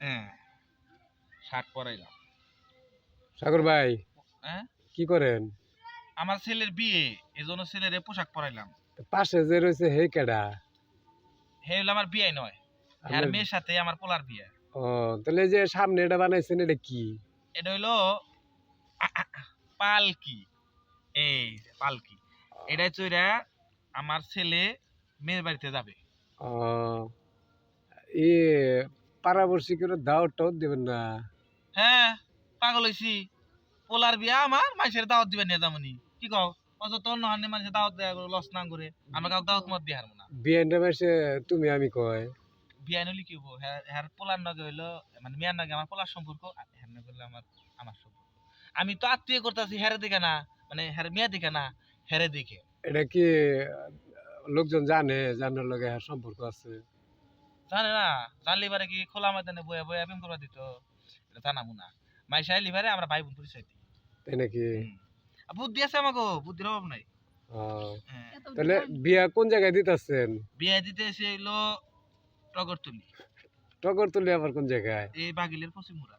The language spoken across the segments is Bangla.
হ্যাঁ। শার্ট পরাইলাম। সাগর ভাই হ্যাঁ? কি করেন? আমার ছেলের বিয়ে এই জন্য ছেলের পোশাক পরাইলাম। পাশে যে রয়েছে হে কেডা? হে হলো আমার বিয়ে নয় আর মেয়ের সাথে আমার পোলার বিয়ে। ও তাহলে যে সামনে এটা বানাইছেন এটা কি? এটা হইল পালকি। এই পালকি। এটা চইরা আমার ছেলে মেয়ের বাড়িতে যাবে। ও ই পাড়াবর্ষি করে দাওয়াত টাওয়াত দেবেন না? হ্যাঁ পাগল হইছি। পোলার বিয়া আমার মানুষের দাওয়াত দিবেন নিয়ে যামনি কি কও? অযত অন্য হান্নে মানুষের দাওয়াত দেয়া লস না করে আমরা কাউকে দাওয়াত মত দিয়ে হারবো না। বিয়েনটা মাসে তুমি আমি কয়? বিয়া নলি কি হব হ্যাঁ হ্যার পোলার নগে হইল মানে মেয়ার নগে আমার পোলার সম্পর্ক হ্যার নগে হইল আমার আমার সম্পর্ক। আমি তো আত্মীয় করতেছি হ্যারে দেখে না মানে হ্যার মেয়া দেখে না হ্যারে দেখে এটা কি লোকজন জানে জানার লগে হ্যাঁ সম্পর্ক আছে? জানে না জানলে এবারে কি খোলা ময়দানে বয়ে বয়ে প্রেম করবা দিত? এটা জানাব না মাইশা আইলি বারে আমরা ভাই বোন পরিচয় দিই তাই নাকি? বুদ্ধি আছে আমাকে বুদ্ধির অভাব নাই। হ্যাঁ। তাহলে বিয়া কোন জায়গায় দিতেছেন? বিয়ে দিতে এসে এলো টগরতুলি। টগর তুলি আবার কোন জায়গায়? এই বাগিলের পশ্চিম মুড়া।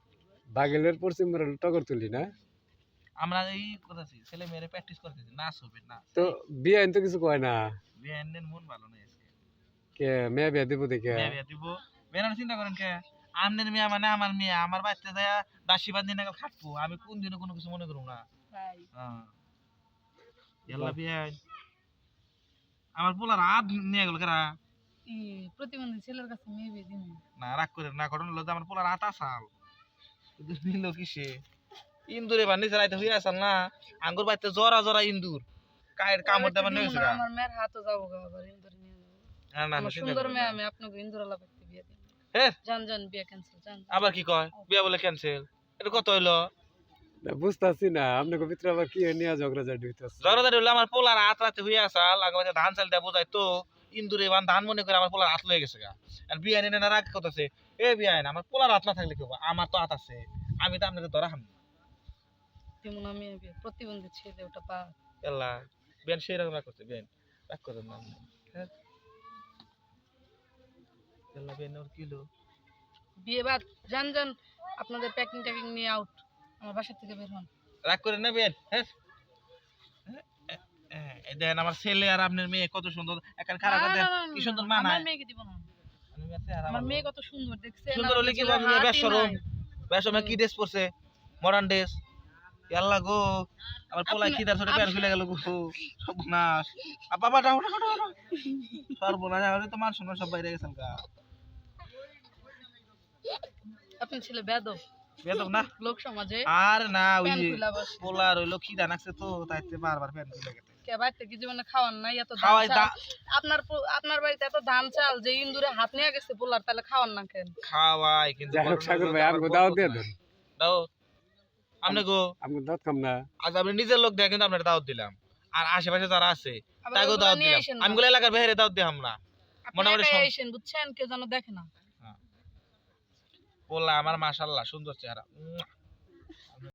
বাগেলের পশ্চিম মোড়ে টগর তুলি না? আমরা এই করতেছি ছেলে মেয়েরা প্র্যাকটিস করতেছি নাচ হবে না তো বিয়ে তো কিছু কয় না? বিয়ে এনে মন ভালো নেই কে? মেয়ে বিয়া দিব দেখে। মেয়ে বিয়ে দিব। বেনার চিন্তা করেন কে? আমনের মেয়ে মানে আমার মেয়ে। আমার বাচ্চা যায় দাসী বান্ধি নাগাল খাটবো। আমি কোন কিছু মনে করব না। তাই হ্যাঁ। ইয়াল্লা বিয়ে আমার পোলার হাত নিয়ে গেল কেরা? প্রতিবন্ধী ছেলের কাছে মেয়ে বিয়ে দিন। না রাগ করে না। ঘটনা হলো আমার পোলার হাত আসাল। কিন্তু নিল কিসে? ইন্দুরে বা নিচে রাইতে হয়ে আসাল না। আঙ্গুর বাড়িতে জরা জরা ইন্দুর। কায়ের কামড় দেবার নিয়ে গেছে আমার মেয়ের হাতও যাব আবার ইন্দুরে সুন্দর মেয়ে আমি আপনাকে বিয়ে হ্যাঁ? বিয়ে ক্যান্সেল আবার কি কয়? বিয়া বলে ক্যান্সেল এটা কত হইল? না, বুঝতাছি না। আপনাকে ভিতরে আবার কি নিয়ে ঝগড়া ঝাড়ি হইতাছে? জগদারি হইল আমার পোলার হাত রাতে হয়ে আসাল আগে বাজে ধান চাল দেয়া বোঝাই তো ইন্দুরে ধান মনে করে আমার পোলার হাত লয়ে গেছে গা। আর বিয়া নিয়ে না রাগ করতেছে। এ বিয়া না আমার পোলার হাত না থাকলে কি হব? আমার তো হাত আছে আমি তো আপনাকে ধরা হাম তেমন আমি প্রতিবন্ধী ছেলে ওটা পা এল্লা বেন সেই রকম রাগ করছে বেন রাগ করেন না হ্যাঁ? এল্লা বেন ওর কিলো বিয়ে বাদ যান যান আপনাদের প্যাকিং ট্যাকিং নিয়ে আউট আমার বাসা থেকে বের হন। রাগ করেন না বেন হ্যাঁ? এই দেখেন আমার ছেলে আর আপনার মেয়ে কত সুন্দর। এখানে খারাপ কথা কি সুন্দর আমার মানায়? মেয়েকে দিব না। আমার মেয়ে কত সুন্দর দেখছে সুন্দর হলে কি লাগবে বেশ সরম বেশ সময় কি ড্রেস পরছে? মডার্ন ড্রেস ইয়াল্লা গো আমার পোলা খিদার ছোট প্যান্ট খুলে গেল গো। সর্বনাশ। আর বাবা ডাও ডাও। সর্বনাশ আমি তো মান সব বাইরে গেছেন গা। আপনার ছেলে বেদব বেদব না? লোক সমাজে আর না ওই খিদা নাকছে তো তাইতে বারবার খুলে গেছে। কে বাড়িতে কি জীবনে খাওয়ান নাই? এত আপনার আপনার বাড়িতে এত ধান চাল যে ইন্দুরে হাত নিয়ে গেছে পোলার তাহলে খাওয়ান না কেন? খাওয়াই কিন্তু যাই হোক সাগর ভাই আমাকে আমার দিয়ে দেন। দাও আপনি গো? আমাকে দাওয়াত খাম না। আজ আপনি নিজের লোক দেয় কিন্তু আপনার দাওয়াত দিলাম। আর আশেপাশে যারা আছে তাকেও দাওয়াত দিলাম। আইসেন আমি না। গুলো এলাকার বাইরে দাওয়াত দিলাম না। মোটামুটি বুঝছেন? কেউ যেন দেখে না। পোলা আমার মাসাল্লাহ সুন্দর চেহারা।